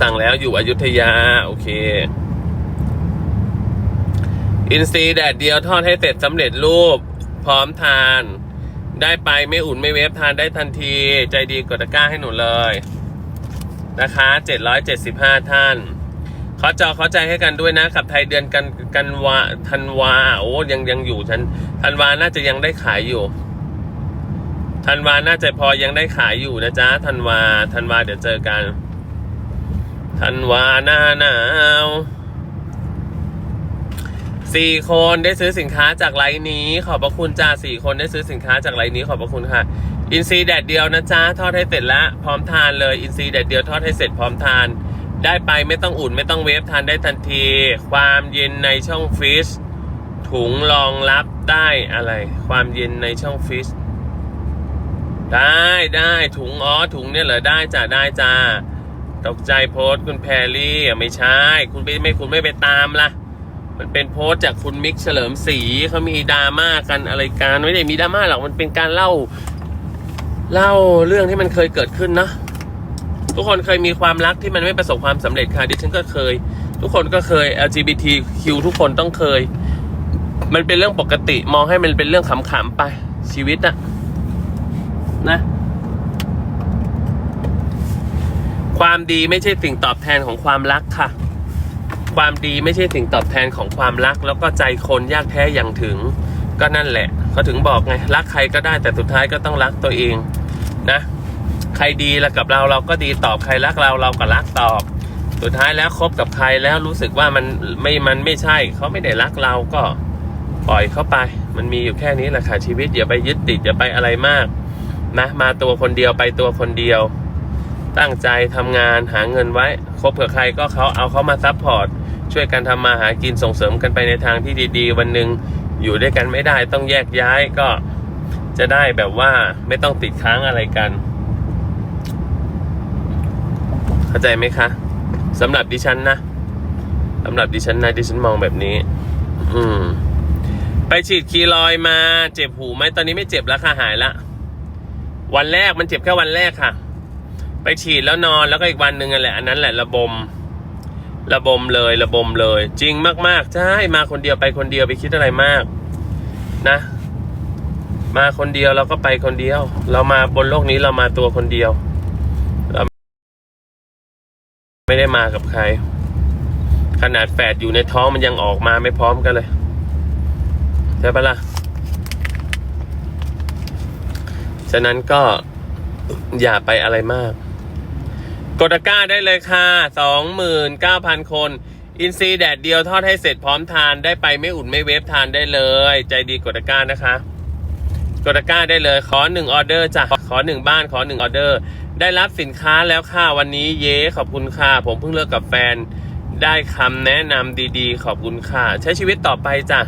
สั่งแล้วอยู่อยุธยา โอเค อินซีแดดเดียวทอดให้เสร็จสำเร็จรูป พร้อมทาน ได้ไปไม่อุ่นไม่เวฟทานได้ทันที ใจดีกดตะกร้าให้หนูเลย นะคะ775ท่านขอจอขอใจให้กันด้วยนะกับไทยเดือนกันกันวาธันวาโอ้ยังยังอยู่ฉันธันวาน่าจะยังได้ขายอยู่ธันวาน่าจะพอยังได้ขายอยู่นะจ๊ะธันวาธันวาเดี๋ยวเจอกัน ธันวาหน้าหนาวสี่คนได้ซื้อสินค้าจากไลน์นี้ ขอบพระคุณจ้าสี่คนได้ซื้อสินค้าจากไลน์นี้ขอบพระคุณค่ะ อินซีแดดเดียวนะจ๊ะทอดให้เสร็จแล้วพร้อมทานเลย อินซีแดดเดียวทอดให้เสร็จพร้อมทาน ได้ไปไม่ต้องอุ่นไม่ต้องเวฟทานได้ทันที ความเย็นในช่องฟรีซถุงรองรับได้อะไร ความเย็นในช่องฟรีซได้ได้ถุงอ๋อถุงเนี่ยเหรอได้จ้ะได้จ้า ตกใจโพสต์คุณแพรลี่ไม่ใช่ คุณไม่ไม่คุณไม่ไปตามล่ะ มันเป็นโพสต์จากคุณมิกเฉลิมศรีเขามีดราม่ากันอะไรกันไม่ได้มีดราม่าหรอกมันเป็นการเล่า เล่าเรื่องที่มันเคยเกิดขึ้นนะทุกคนเคยมีความรักที่มันไม่ประสบความสำเร็จค่ะดิฉันก็เคย ทุกคนก็เคย LGBTQ ทุกคนต้องเคย มันเป็นเรื่องปกติมองให้มันเป็นเรื่องขำๆไปชีวิตอะนะ ความดีไม่ใช่สิ่งตอบแทนของความรักค่ะ ความดีไม่ใช่สิ่งตอบแทนของความรัก แล้วก็ใจคนยากแท้อย่างถึง ก็นั่นแหละเขาถึงบอกไงรักใครก็ได้แต่สุดท้ายก็ต้องรักตัวเองนะ ใครดีแล้วกับเราเราก็ดีตอบใครรักเราเราก็รักตอบ สุดท้ายแล้วคบกับใครแล้วรู้สึกว่ามันไม่มันไม่ใช่เขาไม่ได้รักเราก็ปล่อยเขาไป มันมีอยู่แค่นี้แหละค่ะชีวิตอย่าไปยึดติดอย่าไปอะไรมากนะมาตัวคนเดียวไปตัวคนเดียว ตั้งใจทำงานหาเงินไว้คบกับใครก็เขาเอาเขามาซัพพอร์ตช่วยกันทำมาหากินส่งเสริมกันไปในทางที่ดีๆ วันหนึ่งอยู่ด้วยกันไม่ได้ต้องแยกย้ายก็จะได้แบบว่าไม่ต้องติดค้างอะไรกัน เข้าใจไหมคะสำหรับดิฉันนะสำหรับดิฉันนะดิฉันมองแบบนี้ อืม ไปฉีดคีรอยมา เจ็บหูไหมตอนนี้ไม่เจ็บแล้วค่ะหายละวันแรกมันเจ็บแค่วันแรกค่ะ ไปฉีดแล้วนอนแล้วก็อีกวันหนึ่งนั่นแหละอันนั้นแหละระบม ระบมเลยระบมเลย จริงมากๆใช่มาคนเดียวไปคนเดียวไปคิดอะไรมาก นะ มาคนเดียวเราก็ไปคนเดียว เรามาบนโลกนี้เรามาตัวคนเดียว เราไม่ได้มากับใคร ขนาดแฝดอยู่ในท้องมันยังออกมาไม่พร้อมกันเลยใช่ปะล่ะฉะนั้นก็อย่าไปอะไรมาก กดตะกร้าได้เลยค่ะสองหมื่นเก้าพันคน อินซีแดดเดียวทอดให้เสร็จพร้อมทานได้ไปไม่อุ่นไม่เวฟทานได้เลย ใจดีกดตะกร้านะคะ กดตะกร้าได้เลยขอหนึ่งออเดอร์จ้ะขอหนึ่งบ้านขอหนึ่งออเดอร์ ได้รับสินค้าแล้วค่ะวันนี้เย้ขอบคุณค่ะ ผมเพิ่งเลิกกับแฟน ได้คำแนะนำดีๆ ขอบคุณค่ะ ใช้ชีวิตต่อไปจ้ะ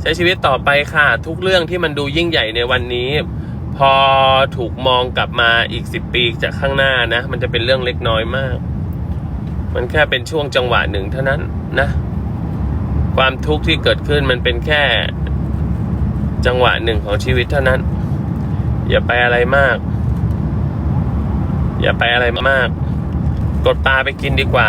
ใช้ชีวิตต่อไปค่ะ ทุกเรื่องที่มันดูยิ่งใหญ่ในวันนี้ พอถูกมองกลับมาอีกสิบปีจากข้างหน้านะ มันจะเป็นเรื่องเล็กน้อยมาก มันแค่เป็นช่วงจังหวะหนึ่งเท่านั้นนะ ความทุกข์ที่เกิดขึ้นมันเป็นแค่จังหวะหนึ่งของชีวิตเท่านั้น อย่าไปอะไรมาก อย่าไปอะไรมาก กดปลาไปกินดีกว่า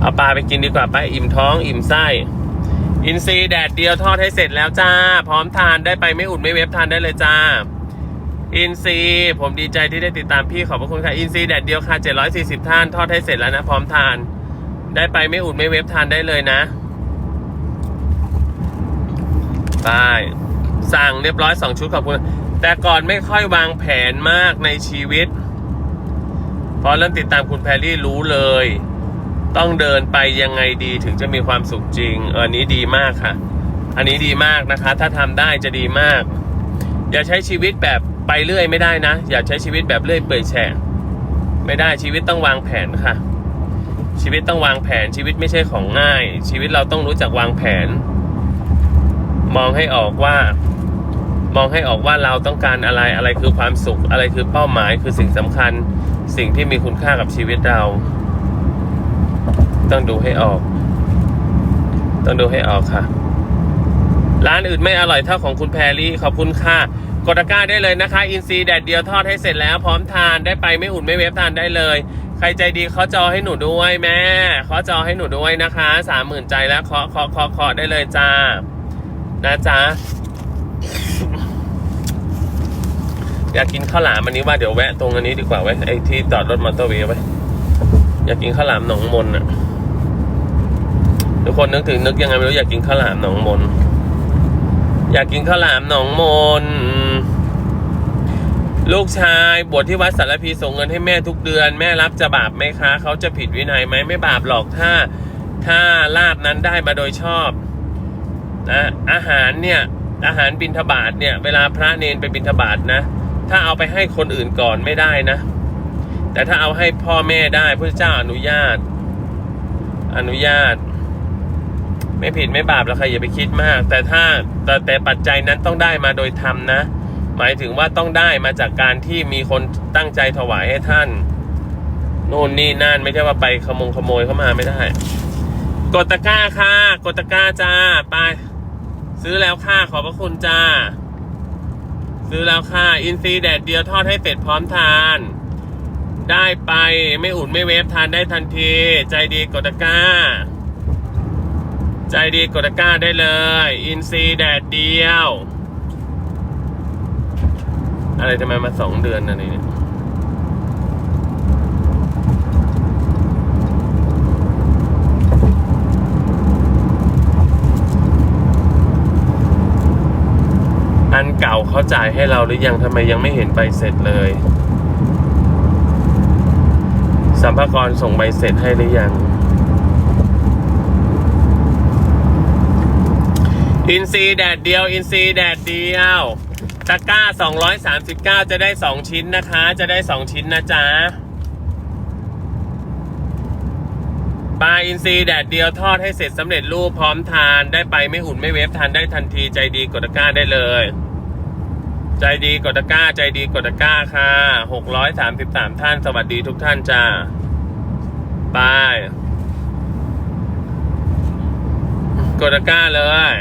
เอาปลาไปกินดีกว่าไปอิ่มท้องอิ่มไส้อินซีแดดเดียวทอดให้เสร็จแล้วจ้า พร้อมทานได้ไปไม่อุ่นไม่เวฟทานได้เลยจ้า อินซีผมดีใจที่ได้ติดตามพี่ขอบพระคุณค่ะ อินซีแดดเดียวค่ะ 740 ท่าน ทอดให้เสร็จแล้วนะ พร้อมทาน ได้ไปไม่อุ่นไม่เวฟทานได้เลยนะไปสั่งเรียบร้อยสองชุดขอบคุณ แต่ก่อนไม่ค่อยวางแผนมากในชีวิต พอเริ่มติดตามคุณแพรรี่รู้เลย ต้องเดินไปยังไงดีถึงจะมีความสุขจริงเอออันนี้ดีมากค่ะ อันนี้ดีมากนะคะ ถ้าทำได้จะดีมาก อย่าใช้ชีวิตแบบ ไปเรื่อยไม่ได้นะ อย่าใช้ชีวิตแบบเรื่อยเปื่อยแฉะไม่ได้ชีวิตต้องวางแผนค่ะ ชีวิตต้องวางแผนชีวิตไม่ใช่ของง่าย ชีวิตเราต้องรู้จักวางแผน มองให้ออกว่า มองให้ออกว่าเราต้องการอะไรอะไรคือความสุข อะไรคือเป้าหมายคือสิ่งสำคัญ สิ่งที่มีคุณค่ากับชีวิตเรา ต้องดูให้ออก ต้องดูให้ออกค่ะ ร้านอื่นไม่อร่อยเท่าของคุณแพรรี่ขอบคุณค่ะกดตะกร้าได้เลยนะคะ อินซีแดดเดียวทอดให้เสร็จแล้วพร้อมทานได้ไปไม่อุ่นไม่เวฟทานได้เลย ใครใจดีเคาะจอให้หนูด้วยแม่เคาะจอให้หนูด้วยนะคะสามหมื่นใจแล้วเคาะเคาะเคาะเคาะได้เลยจ้านะจ๊ะอยากกินข้าวหลามอันนี้ว่าเดี๋ยวแวะตรงอันนี้ดีกว่าไว้ไอ้ที่จอดรถมอเตอร์เวย์ไว้ยอยากกินข้าวหลามหนองมนอะทุกคนนึกถึงนึกยังไงไม่รู้อยากกินข้าวหลามหนองมน อยากกินข้าวหลามหนองมน ลูกชายบวชที่วัดสารพีส่งเงินให้แม่ทุกเดือน แม่รับจะบาปไหมคะ เขาจะผิดวินัยไหมไม่บาปหรอกถ้า ถ้าลาบนั้นได้มาโดยชอบนะอาหารเนี่ย อาหารบิณฑบาตเนี่ย เวลาพระเนนไปบิณฑบาตนะ ถ้าเอาไปให้คนอื่นก่อนไม่ได้นะ แต่ถ้าเอาให้พ่อแม่ได้พระเจ้าอนุญาต อนุญาต ไม่ผิดไม่บาปแล้วใครอย่าไปคิดมาก แต่ถ้าแต่แต่ปัจจัยนั้นต้องได้มาโดยธรรมนะ หมายถึงว่าต้องได้มาจากการที่มีคนตั้งใจถวายให้ท่านโน่นนี่นั่นไม่ใช่ว่าไปขโมงขโมยเข้ามาไม่ได้ กดตะก้าค่ะกดตะก้าจ้าไป ซื้อแล้วค่ะขอบพระคุณจ้า ซื้อแล้วค่ะอินซีแดดเดียวทอดให้เสร็จพร้อมทาน ได้ไปไม่อุ่นไม่เวฟทานได้ทันที ใจดีกดตะก้า ใจดีกดตะกร้าได้เลย อินซีแดดเดียว อะไรทำไมมาสองเดือนอะไรเนี่ยอันเก่าเขาจ่ายให้เราหรือยังทำไมยังไม่เห็นใบเสร็จเลย สัมภาระส่งใบเสร็จให้หรือยัง อินซีแดดเดียว อินซีแดดเดียวตะกร้า 239 จะได้ 2 ชิ้นนะคะ จะได้ 2 ชิ้นนะจ๊ะปลาอินทรีแดดเดียวทอดให้เสร็จสำเร็จรูปพร้อมทานได้ไปไม่อุ่นไม่เวฟทานได้ทันทีใจดีกดตะกร้าได้เลย ใจดีกดตะกร้า ใจดีกดตะกร้าค่ะ633ท่านสวัสดีทุกท่านจ้าไปกดตะกร้าเลย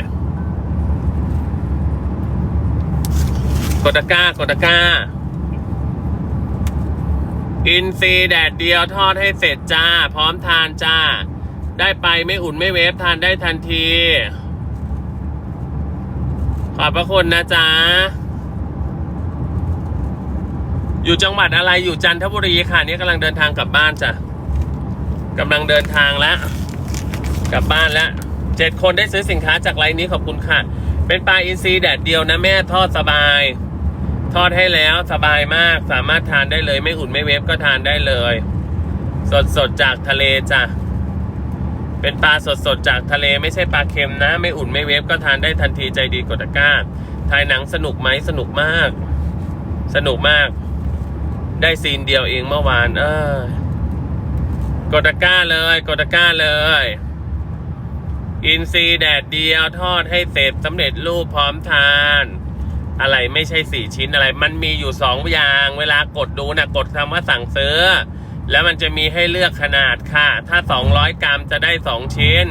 กดตะกร้ากดตะกร้า อินซีแดดเดียวทอดให้เสร็จจ้า พร้อมทานจ้า ได้ไปไม่อุ่นไม่เวฟทานได้ทันที ขอบพระคุณนะจ๊ะ อยู่จังหวัดอะไรอยู่จันทบุรีค่ะนี่กำลังเดินทางกลับบ้านจ้ะกำลังเดินทางแล้ว กลับบ้านแล้วเจ็ดคนได้ซื้อสินค้าจากไลน์นี้ขอบคุณค่ะ เป็นปลาอินทรีแดดเดียวนะแม่ทอดสบาย ทอดให้แล้วสบายมากสามารถทานได้เลย ไม่อุ่นไม่เวฟก็ทานได้เลย สดสดจากทะเลจ้ะเป็นปลาสดสดจากทะเลไม่ใช่ปลาเค็มนะ ไม่อุ่นไม่เวฟก็ทานได้ทันทีใจดีกดตะกร้าถ่ายหนังสนุกไหมสนุกมาก สนุกมาก ได้ซีนเดียวเองเมื่อวาน เออกดตะกร้าเลยกดตะกร้าเลย อินซีแดดเดียวทอดให้เสร็จสำเร็จรูปพร้อมทาน อะไรไม่ใช่สี่ชิ้นอะไร มันมีอยู่สองอย่าง เวลากดดูนะกดคำว่าสั่งซื้อ แล้วมันจะมีให้เลือกขนาดค่ะ ถ้า 200 กรัมจะได้2ชิ้น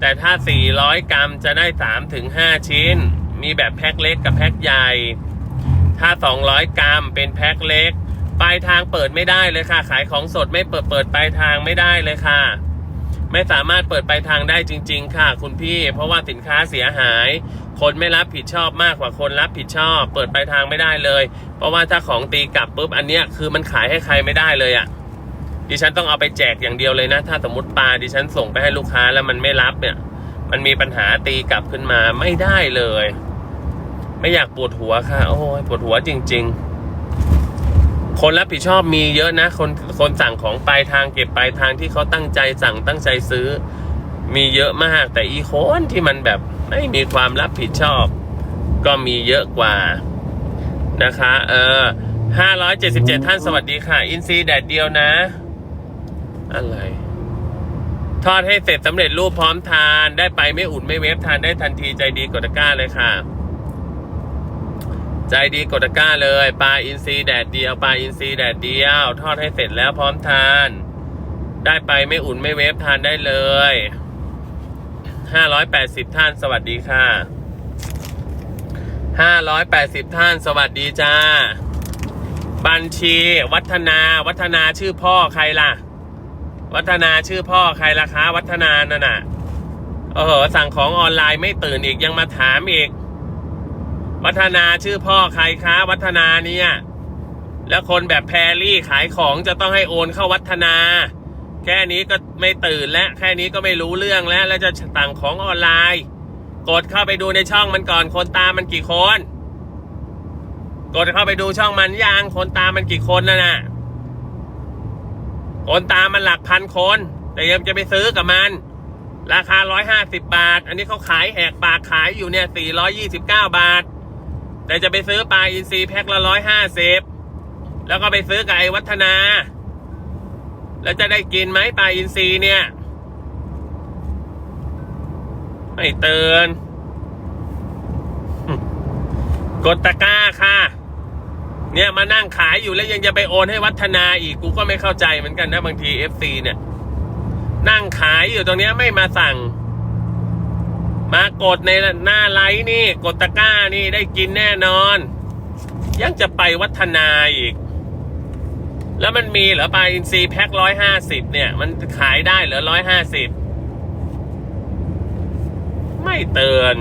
แต่ถ้า 400 กรัมจะได้3ถึง5ชิ้น มีแบบแพ็คเล็กกับแพ็คใหญ่ ถ้า 200 กรัมเป็นแพ็คเล็ก ปลายทางเปิดไม่ได้เลยค่ะ ขายของสดไม่เปิดเปิดปลายทางไม่ได้เลยค่ะ ไม่สามารถเปิดปลายทางได้จริง ๆ ค่ะ คุณพี่ เพราะว่าสินค้าเสียหาย คนไม่รับผิดชอบมากกว่าคนรับผิดชอบ เปิดปลายทางไม่ได้เลย เพราะว่าถ้าของตีกลับปุ๊บอันเนี้ยคือมันขายให้ใครไม่ได้เลยอะ่ะดิฉันต้องเอาไปแจกอย่างเดียวเลยนะ ถ้าสมมติปลาดิฉันส่งไปให้ลูกค้าแล้วมันไม่รับเนี่ย มันมีปัญหาตีกลับขึ้นมาไม่ได้เลย ไม่อยากปวดหัวค่ะ โอ้ยปวดหัวจริง ๆ คนรับผิดชอบมีเยอะนะ คนคนสั่งของปลายทางเก็บปลายทางที่เขาตั้งใจสั่งตั้งใจซื้อ มีเยอะมาก แต่อีโคนที่มันแบบไม่มีความรับผิดชอบ ก็มีเยอะกว่านะคะ เออห้าร้อยเจ็ดสิบเจ็ดท่านสวัสดีค่ะ อินซีแดดเดียวนะ อะไร ทอดให้เสร็จสำเร็จรูปพร้อมทาน ได้ไปไม่อุ่นไม่เวฟทานได้ทันทีใจดีกดตะกร้าเลยค่ะ ใจดีกดตะกร้าเลยปลาอินทรีแดดเดียวปลาอินทรีแดดเดียว ทอดให้เสร็จแล้วพร้อมทาน ได้ไปไม่อุ่นไม่เวฟทานได้เลยห้าร้อยแปดสิบท่านสวัสดีค่ะห้าร้อยแปดสิบท่านสวัสดีจ้า บัญชี วัฒนา วัฒนาชื่อพ่อใครล่ะ วัฒนาชื่อพ่อใครล่ะคะ วัฒนานั่นน่ะโอ้โหสั่งของออนไลน์ไม่ตื่นอีกยังมาถามอีก วัฒนาชื่อพ่อใครคะวัฒนาเนี่ย แล้วคนแบบแพรรี่ขายของจะต้องให้โอนเข้าวัฒนา แค่นี้ก็ไม่ตื่นและแค่นี้ก็ไม่รู้เรื่องแล้ว แล้วจะสั่งของออนไลน์ กดเข้าไปดูในช่องมันก่อนคนตามมันกี่คน กดเข้าไปดูช่องมันยังคนตามมันกี่คนนะน่ะคนตามมันหลักพันคน แต่ยังจะไปซื้อกับมันราคาร้อยห้าสิบบาท อันนี้เขาขายแหกปากขายอยู่เนี่ยสี่ร้อยี่สิบเก้าบาท แต่จะไปซื้อปลาอินทรีแพ็คละร้อยห้าสิบแล้วก็ไปซื้อกับไอ้วัฒนา แล้วจะได้กินไหมปลาอินทรีเนี่ย ไม่เตือนกดตะกร้าค่ะ เนี่ยมานั่งขายอยู่แล้วยังจะไปโอนให้วัฒนาอีกกูก็ไม่เข้าใจเหมือนกันนะบางที FC เนี่ย นั่งขายอยู่ตรงนี้ไม่มาสั่ง มากดในหน้าไลน์นี่ กดตะก้านี่ได้กินแน่นอน ยังจะไปวัฒนาอีก แล้วมันมีเหรอปลาอินทรีแพ็คร้อยห้าสิบเนี่ย มันขายได้เหรอร้อยห้าสิบไม่เตือน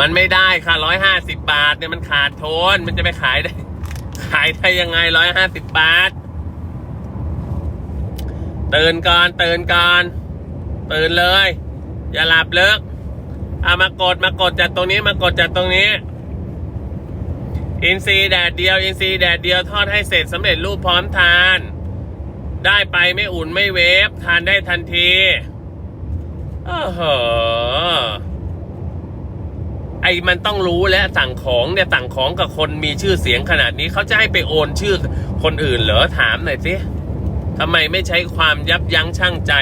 มันไม่ได้ค่ะร้อยห้าสิบบาทเนี่ยมันขาดโทนมันจะไปขายได้ ขายได้ยังไงร้อยห้าสิบบาท ตื่นก่อนตื่นก่อนตื่นเลย อย่าหลับเลิกเอามากดมากดจากตรงนี้มากดจากตรงนี้ อินซีแดดเดียว อินซีแดดเดียวทอดให้เสร็จสำเร็จรูปพร้อมทาน ได้ไปไม่อุ่นไม่เวฟทานได้ทันทีโอ้โหไอ้มันต้องรู้และสั่งของเนี่ยสั่งของกับคนมีชื่อเสียงขนาดนี้เขาจะให้ไปโอนชื่อคนอื่นเหรอถามหน่อยสิ ทำไมไม่ใช้ความยับยั้งชั่งใจ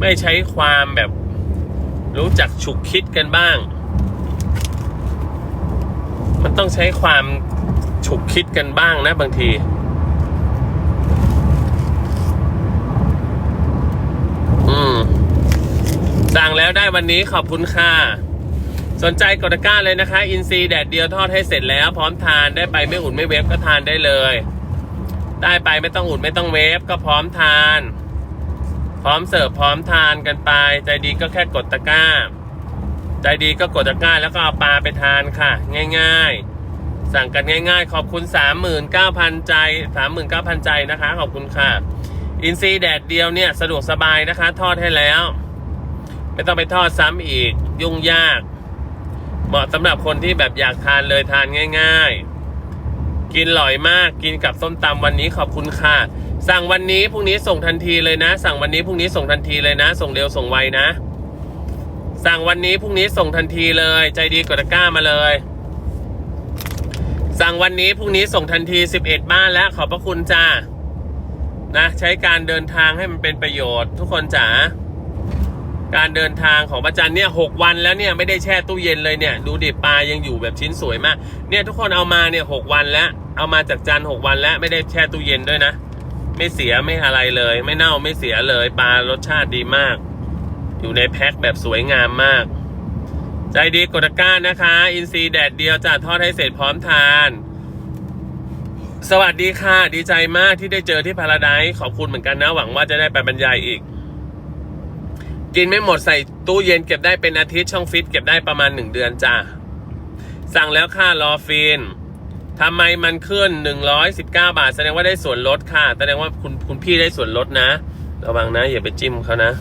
ไม่ใช้ความแบบรู้จักฉุกคิดกันบ้าง มันต้องใช้ความฉุกคิดกันบ้างนะบางที อืมสั่งแล้วได้วันนี้ขอบคุณค่ะ สนใจกดก้าเลยนะคะ อินซีแดดเดียวทอดให้เสร็จแล้ว พร้อมทานได้ไปไม่อุ่นไม่เวฟก็ทานได้เลย ได้ไปไม่ต้องอุ่นไม่ต้องเวฟก็พร้อมทาน พร้อมเสิร์ฟพร้อมทานกันไป ใจดีก็แค่กดตะกร้า ใจดีก็กดตะกร้าแล้วก็เอาปลาไปทานค่ะ ง่าย ๆ สั่งกันง่าย ๆ ขอบคุณ 39,000 ใจ 39,000 ใจนะคะ ขอบคุณค่ะ อินซีแดดเดียวเนี่ยสะดวกสบายนะคะ ทอดให้แล้ว ไม่ต้องไปทอดซ้ำอีกยุ่งยาก เหมาะสำหรับคนที่แบบอยากทานเลยทานง่าย ๆ กินอร่อยมากกินกับส้มตำวันนี้ขอบคุณค่ะ สั่งวันนี้พรุ่งนี้ส่งทันทีเลยนะ สั่งวันนี้พรุ่งนี้ส่งทันทีเลยนะ ส่งเร็วส่งไวนะ สั่งวันนี้พรุ่งนี้ส่งทันทีเลย ใจดีกดตะกร้ามาเลย สั่งวันนี้พรุ่งนี้ส่งทันที 11 บ้านแล้วขอบพระคุณจ้านะใช้การเดินทางให้มันเป็นประโยชน์ ทุกคนจ๋าการเดินทางของประจันเนี่ยหกวันแล้วเนี่ยไม่ได้แช่ตู้เย็นเลยเนี่ย ดูดิปลายังอยู่แบบชิ้นสวยมาก เนี่ยทุกคนเอามาเนี่ยหกวันแล้ว เอามาจากจันหกวันแล้วไม่ได้แช่ตู้เย็นด้วยนะ ไม่เสียไม่อะไรเลย ไม่เน่าไม่เสียเลยปลารสชาติดีมาก อยู่ในแพ็คแบบสวยงามมาก ใจดีกดกร้านะคะ อินซีแดดเดียวจะทอดให้เสร็จพร้อมทาน สวัสดีค่ะ ดีใจมากที่ได้เจอที่พาราไดซ์ขอบคุณเหมือนกันนะ หวังว่าจะได้ไปบรรยายอีก กินไม่หมดใส่ตู้เย็นเก็บได้เป็นอาทิตย์ช่องฟิตเก็บได้ประมาณหนึ่งเดือนจ้าสั่งแล้วค่ารอฟิน ทำไมมันขึ้นหนึ่งร้อยสิบเก้าบาท แสดงว่าได้ส่วนลดค่ะ แสดงว่าคุณคุณพี่ได้ส่วนลดนะ ระวังนะ อย่าไปจิ้มเขานะ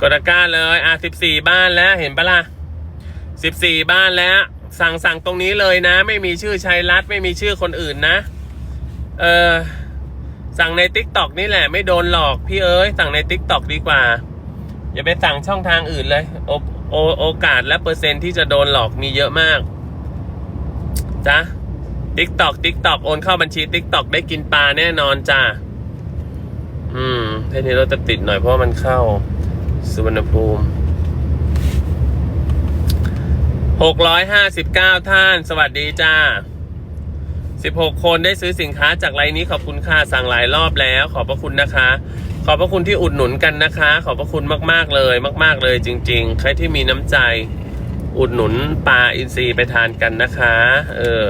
กดกร้าเลยอะสิบสี่บ้านแล้วเห็นปะล่ะสิบสี่บ้านแล้ว สั่งสั่งตรงนี้เลยนะ ไม่มีชื่อชัยรัตน์ไม่มีชื่อคนอื่นนะ เออสั่งในติ๊กต็อกนี่แหละไม่โดนหลอกพี่เอ้ยสั่งในติ๊กต็อกดีกว่า อย่าไปสั่งช่องทางอื่นเลยโอโอโอกาสและเปอร์เซ็นที่จะโดนหลอกมีเยอะมากจ้ะ ติ๊กตอกติ๊กตอกโอนเข้าบัญชีติ๊กตอกได้กินปลาแน่นอนจ้าอืมทีนี้เราจะติดหน่อยเพราะมันเข้า สุวรรณภูมิหกร้อยห้าสิบเก้าท่าน สวัสดีจ้าสิบหกคนได้ซื้อสินค้าจากไลน์นี้ขอบคุณค่ะสั่งหลายรอบแล้ว ขอบพระคุณนะคะ ขอบพระคุณที่อุดหนุนกันนะคะ ขอบพระคุณมากๆเลย มาก ๆ เลยจริง ๆ ใครที่มีน้ำใจ อุดหนุนปลาอินทรีไปทานกันนะคะ เออ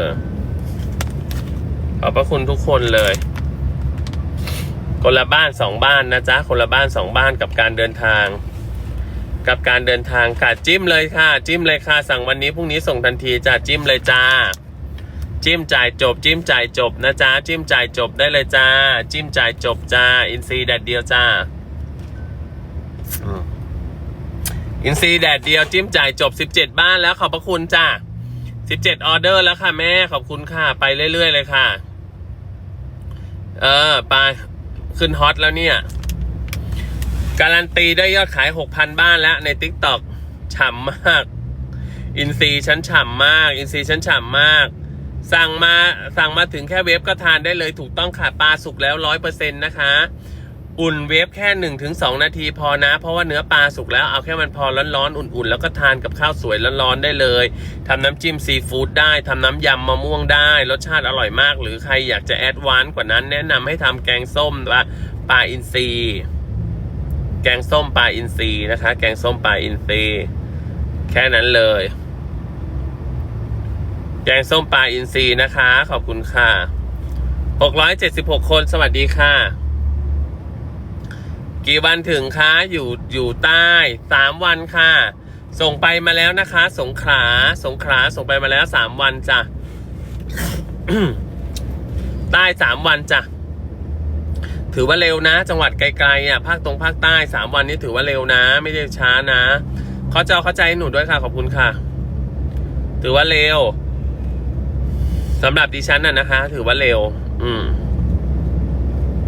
อบพระคุณทุกคนเลย คนละบ้านสองบ้านนะจ๊ะ คนละบ้านสองบ้านกับการเดินทาง กับการเดินทางค่ะจิ้มเลยค่ะ จิ้มเลยค่ะ สั่งวันนี้พรุ่งนี้ส่งทันทีจ้าจิ้มเลยจ้า จิ้มจ่ายจบ จิ้มจ่ายจบนะจ๊ะจิ้มจ่ายจบได้เลยจ้า จิ้มจ่ายจบจ้า อินซีแดดเดียวจ้าอินซีแดดเดียวจิ้มจ่ายจบ 17 บ้านแล้วขอบพระคุณจ้า17 ออเดอร์แล้วค่ะแม่ขอบคุณค่ะ ไปเรื่อย ๆ เลยค่ะ เออไปขึ้นฮอตแล้วเนี่ย การันตีได้ยอดขาย6,000บ้านแล้วใน t ิ k t o k ฉ่ำมาก อินซีชั้นฉ่ำมาก อินซีชั้นฉ่ำมาก สั่งมาสั่งมาถึงแค่เว็บก็ทานได้เลยถูกต้องค่ะปลาสุกแล้วร้อยเปอร์เซ็นต์นะคะ อุ่นเวฟแค่1นถึงสนาทีพอนะ เพราะว่าเนื้อปลาสุกแล้วเอาแค่มันพอร้อนๆอุ่นๆ แล้วก็ทานกับข้าวสวยร้อนๆได้เลยทำน้ำจิ้มซีฟู้ดได้ทำน้ำยำมะม่วงได้ รสชาติอร่อยมาก หรือใครอยากจะแอดวานซ์กว่านั้นแนะนำให้ทำแกงส้มว่าปลาอินทรีแกงส้มปลาอินทรีนะคะ แกงส้มปลาอินทรีแค่นั้นเลย แกงส้มปลาอินทรีนะคะ ขอบคุณค่ะ676 คนสวัสดีค่ะ กี่วันถึงคะอยู่อยู่ใต้สามวันค่ะ ส่งไปมาแล้วนะคะ สงขลาสงขลาส่งไปมาแล้วสามวันจ้ะใต้สามวันจ้ะถือว่าเร็วนะ จังหวัดไกลๆอะภาคตรงภาคใต้สามวันนี้ถือว่าเร็วนะ ไม่ได้ช้านะเขาจะเข้าใจหนูด้วยค่ะ ขอบคุณค่ะ ถือว่าเร็วสำหรับดิฉันน่ะนะคะ ถือว่าเร็ว อืม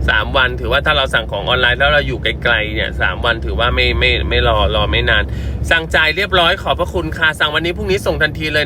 สามวันถือว่าถ้าเราสั่งของออนไลน์แล้วเราอยู่ไกลๆเนี่ยสามวันถือว่าไม่ไม่ไม่รอรอไม่นาน สั่งจ่ายเรียบร้อยขอบพระคุณค่ะสั่งวันนี้พรุ่งนี้ส่งทันทีเลยนะ